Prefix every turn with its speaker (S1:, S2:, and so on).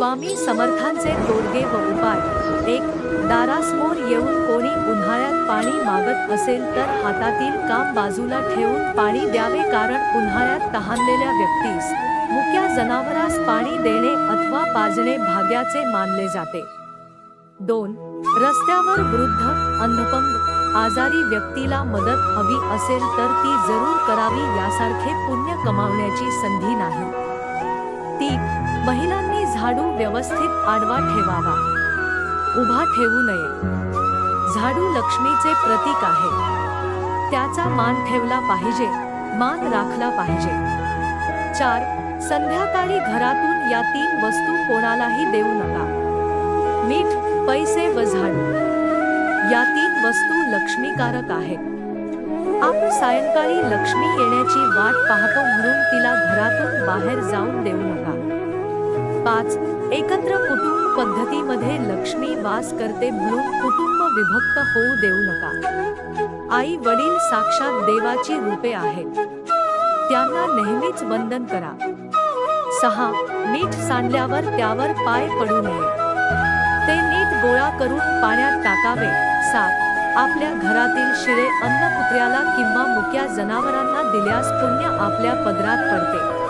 S1: स्वामी समर्थांचे तोडगे व उपाय. एक दारासमोर येऊन कोणी उन्हाळ्यात पाणी मागत असेल तर हातातील काम बाजूला ठेवून पाणी द्यावे कारण उन्हाळ्यात तहानलेल्या व्यक्तीस मुक्या जनावरास पाणी देणे अथवा पाजणे भाग्याचे मानले जाते. दोन रस्त्यावर वृद्ध अन्नपंग आजारी व्यक्तीला मदत हवी असेल तर ती जरूर करावी यासारखे पुण्य कमावण्याची संधी नाही. ती महिलांनी झाडू व्यवस्थित आडवा ठेवावा. उभा ठेवू नये. झाडू लक्ष्मीचे प्रतीक आहे. त्याचा मान ठेवला पाहिजे मान राखला पाहिजे. चार संध्याकाळी घरातून या तीन वस्तू कोणालाही देऊ नका. मीठ पैसे व झाडू. या तीन वस्तू लक्ष्मीकारक आहेत. आपण सायंकाळी लक्ष्मी येण्याची वाट पाहतो म्हणून तिला घरातून बाहेर जाऊन देऊ नका. पाच एकत्र कुटुंब पद्धतीमध्ये लक्ष्मी वास करते म्हणून कुटुंब विभक्त होऊ देऊ नका. आई वडील साक्षात देवाची रूपे आहेत. त्यांना नेहमीच वंदन करा. सहा मीठ सांडल्यावर त्यावर पाय पडू नये. ते नीट गोळा करून पाण्यात टाकावे. सात आपल्या घरातील शिळे अन्न कुत्र्याला किंवा मुक्या जनावरांना दिल्यास पुण्य आपल्या पदरात पडते.